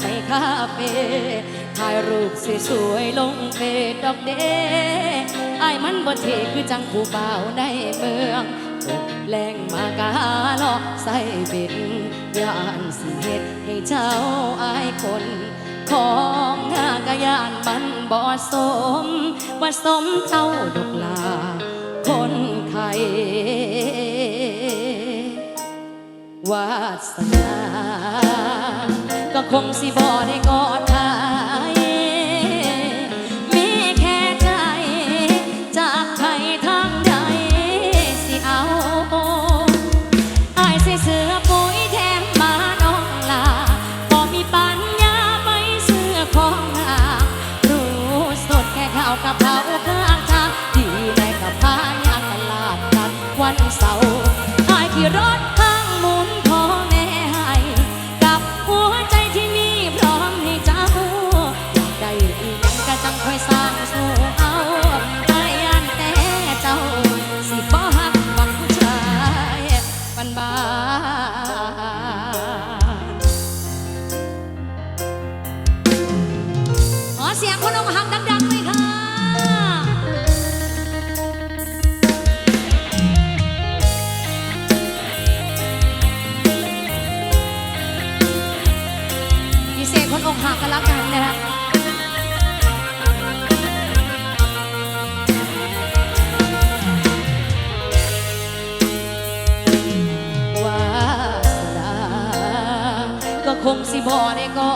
ไปคาเฟ่ถ่ายรูปสวยๆลงเฟซดอกเดไอ้มันบ่เทคือจังผู้เบ่าในเมืองตกแรงมากาลอกใส่บ็ดยานสิเหตุให้เจ้าอายคนของหน้ากะยานมันบ่สมว่าสมเจ้าดอกลา คนไข้วาสนา ก็คงสิบ่ได้กอดใคร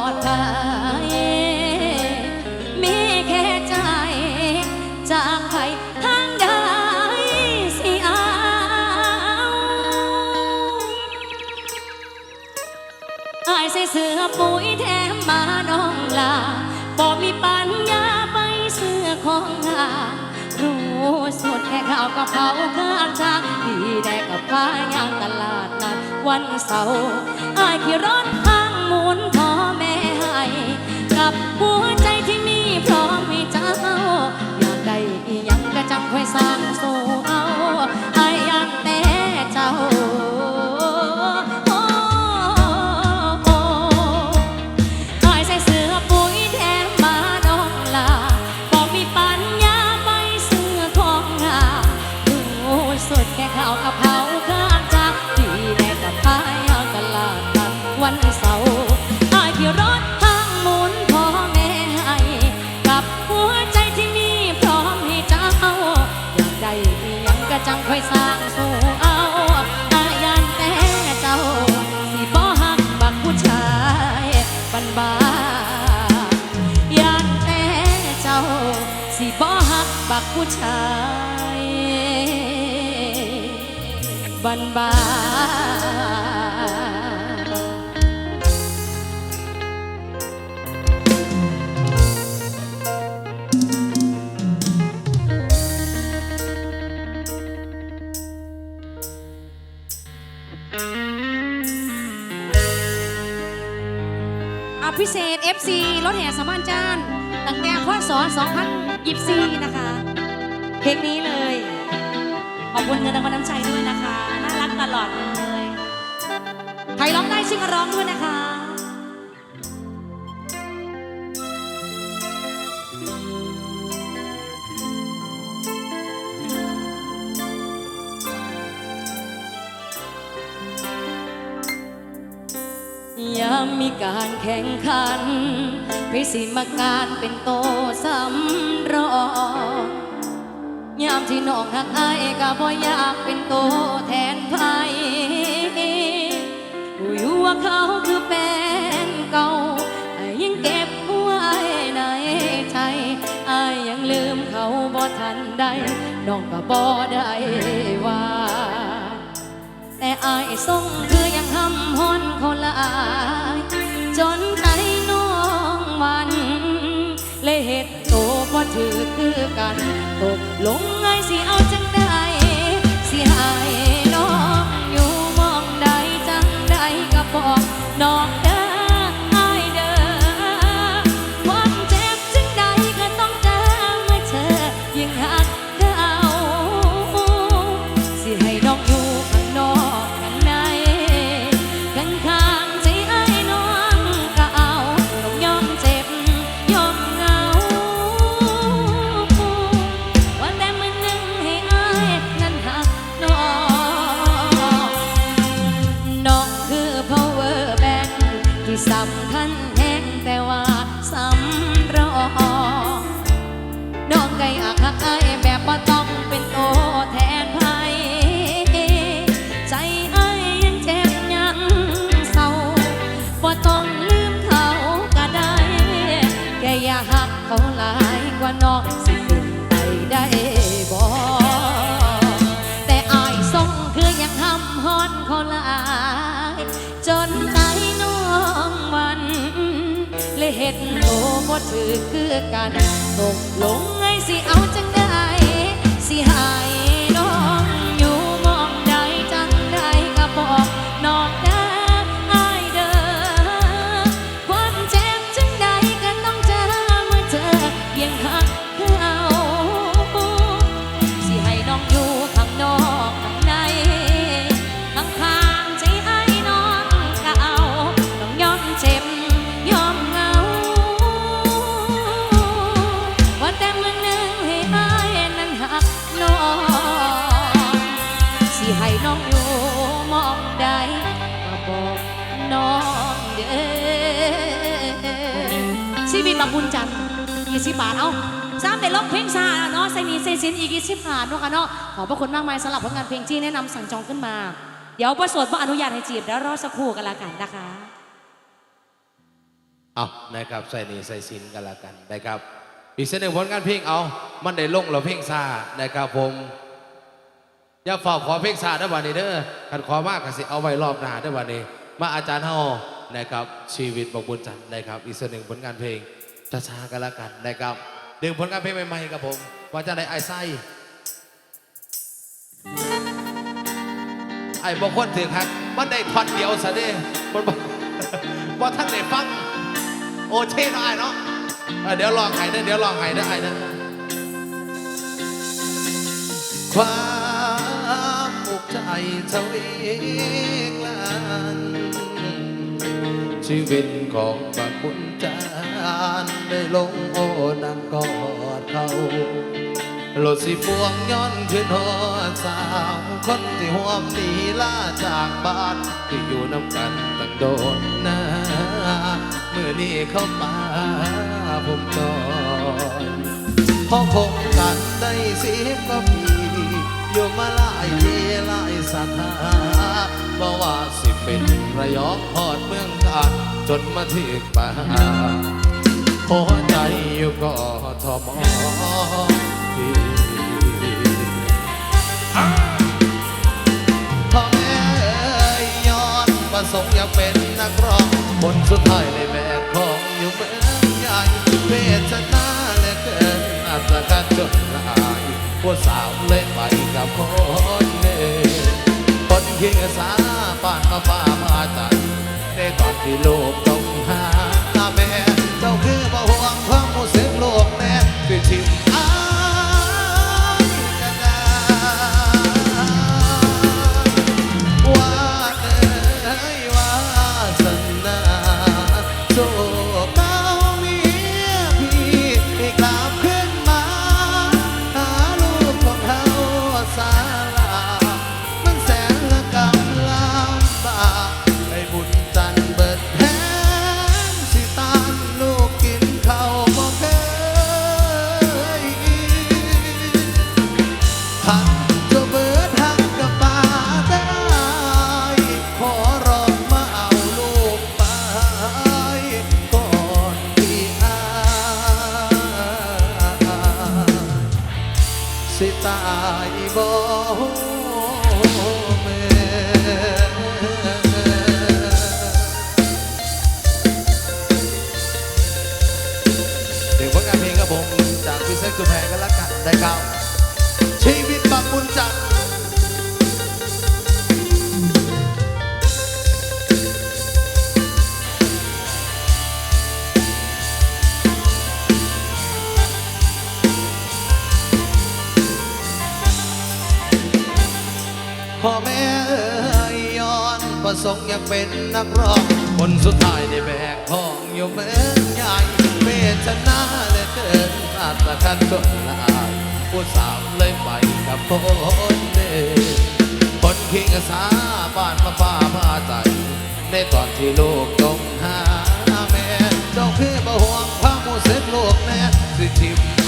อดใครมีแค่ใจ จากใครทางใดสิเอา อายใส่เสื้อปุ๋ยแถมมาน้องลาบ่มีปัญญาไปเสื้อของงารู้สดแค่ข้าวกับเผาข้างทางที่ได้กับพายางตลาดนัดวันเสาร์อายขี่รถ กับหัว พิเศษ FC รถแห่สมานจานตั้งแต่พศ2024 นะคะ เพลงนี้เลย ขอบคุณเงินรางวัลน้ำใจด้วยนะคะ น่ารักตลอดเลย ใครร้องได้ช่วยร้องด้วยนะคะ มมีการแข่งขันพิสิมาการเป็นโตสำรองยามที่น้องหักอายก็บ่อยากเป็นโตแทนไผรู้อยู่ว่าเขาคือแฟนเก่าอายยังเก็บไว้ในใจไอายยังลืมเขาบ่ทันได้น้องก็บ่ได้ว่า แต่อายส่งคือยังทำฮอนคนละอายจนไอน้องวันเลยเหตุโตพอถือคือกันตกลงไงสิเอาจังได้สิใหายน้องอยู่มองใดจังใดก็บอกน้องได้ บ่ถือคือกันตกลงไงสิเอาจังได้สิหาย น้องเด้อชีวิตบักบุญจันทร์ยี่สิบบาทเอาซ้ำในร้องเพลงซาเนาะใส่หนีใส่สินอีกยี่สิบบาทเนาะค่ะเนาะขอบพระคุณมากมายสำหรับผลงานเพลงที่แนะนำสั่งจองขึ้นมา เดี๋ยวประสวดว่าอนุญาตให้จีบแล้วรอสักครู่กันละกันนะคะเอานะครับใส่นีใส่สินกันละกันนะครับอีกเส้นหนึ่งผลงานเพลงเอา มันได้ลงแล้วเพลงซานะครับผมอย่าฝากขอเพลงซาได้อวันนี้เด้อขันขอมากกสิเอาไว้รอบหน้าได้อวันนี้ มาอาจารย์เฮานะครับชีวิตบอกบุญจันทร์นะครับ อีกเส้นหนึ่งผลงานเพลงช้าๆกันละกันนะครับดึงผลงานเพลงใหม่ๆครับผมว่าจะได้ไอ้ไส้ไอ้บางคนถึงฮักมันได้ท่อนเดียวซะเด้มันบอกว่าท่านได้ฟัง โอเช่เนะไอ้เนาะเดี๋ยวลองไห้เด้เดี๋ยวลองไห้เด้ไอ้เด้อความมุกใจเท่าอีกลัน ชีวิตของบักบุญจานได้ลงโอนังกอดเขาโลดสิพวงย้อนขึ้นหอสาวคนที่หวมหนีล่าจากบ้านที่อยู่น้ำกันตั้งโดนนาเมื่อนี้เข้ามาผมจอยพอคบกันได้สิบกว่าปี อยู่มาหลายทีหลายสถาบ่ว่าสิเป็นระยองพอดเมืองการจนมาถึงป่าหัวใจอยู่กทมพ่อแม่เอ่ยย้อนประสงค์อยากเป็นนักร้องคนสุดท้ายในแบกของอยู่เมืองใหญ่เวทนา อเกินอัตกันจนลายพวกสาวเล่นไปกับคนเดินคนเคียงสาปานมาฟ้ามาใจในตอนที่โลกต้องหาแม่ จากพิเศษสุแพงกันละกันได้ครับชีวิตบักบุญจันทร์พ่อแม่เอ่ยย้อนประสงค์อยากเป็นนักร้อง คนสุดท้ายได้แบกของอยู่เมืองใหญ่ ชนะเลยเกินมาตรฐานคนละอายผู้สาวเลยไปกับคนเดิมคนคิงสาบ้านมาฟ้าผ้าใจในตอนที่ลูกจงหาแม่เจ้าคือบ่ห่วงความรู้สึกลูกแม่สิทิม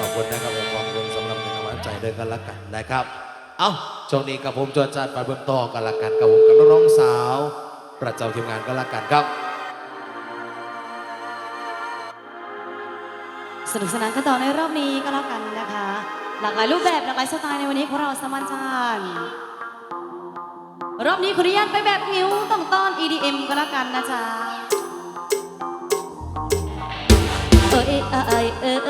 ขอบคุณนะครับผมขอบคุณสำหรับในกำลังใจด้วยกันละกันนะครับ เอ้าช่วงนี้กับผมจวนจัดไปเบื้องต่อกันละกันกับผมกับน้องสาว ประจำทีมงานกันละกันครับ สนุกสนานกันต่อในรอบนี้ก็แล้วกันนะคะ หลากหลายรูปแบบหลากหลายสไตล์ในวันนี้ของเราสมันจานรอบนี้ขออนุญาตไปแบบงิ้วต้องต้อน EDM ก็แล้วกันนะจ๊ะ เอ้ยเอ้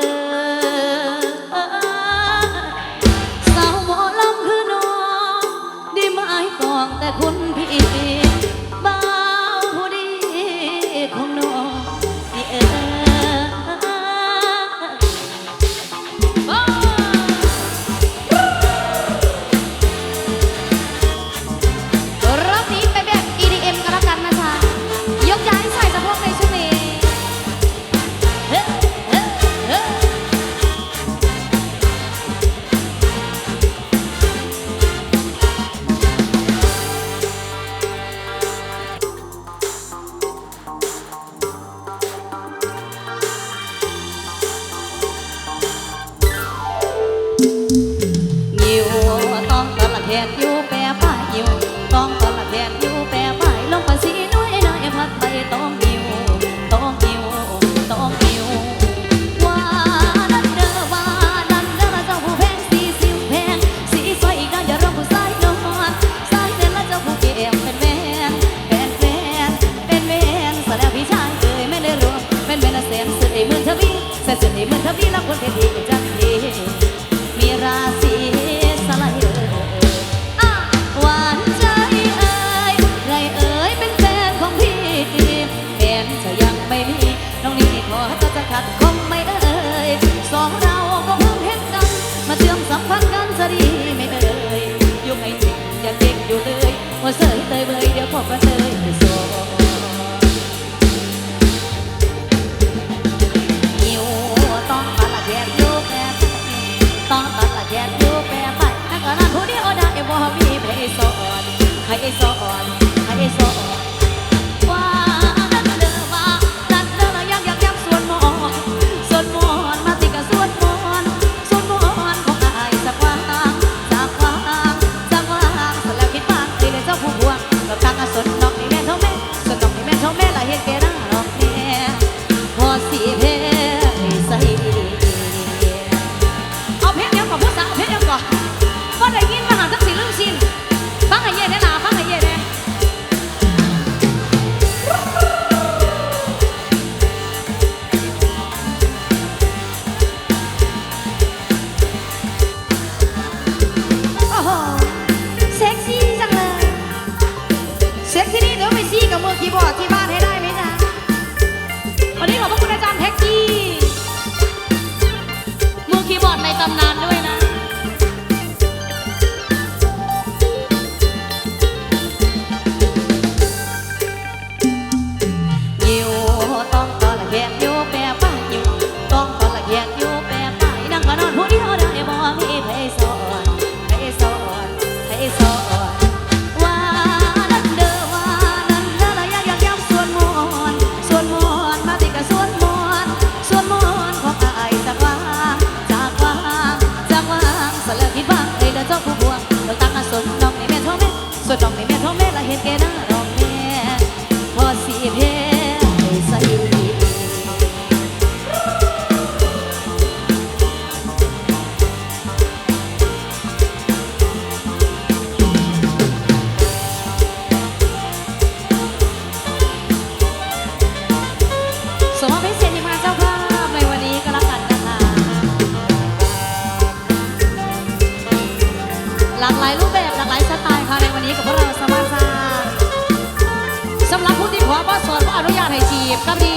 ส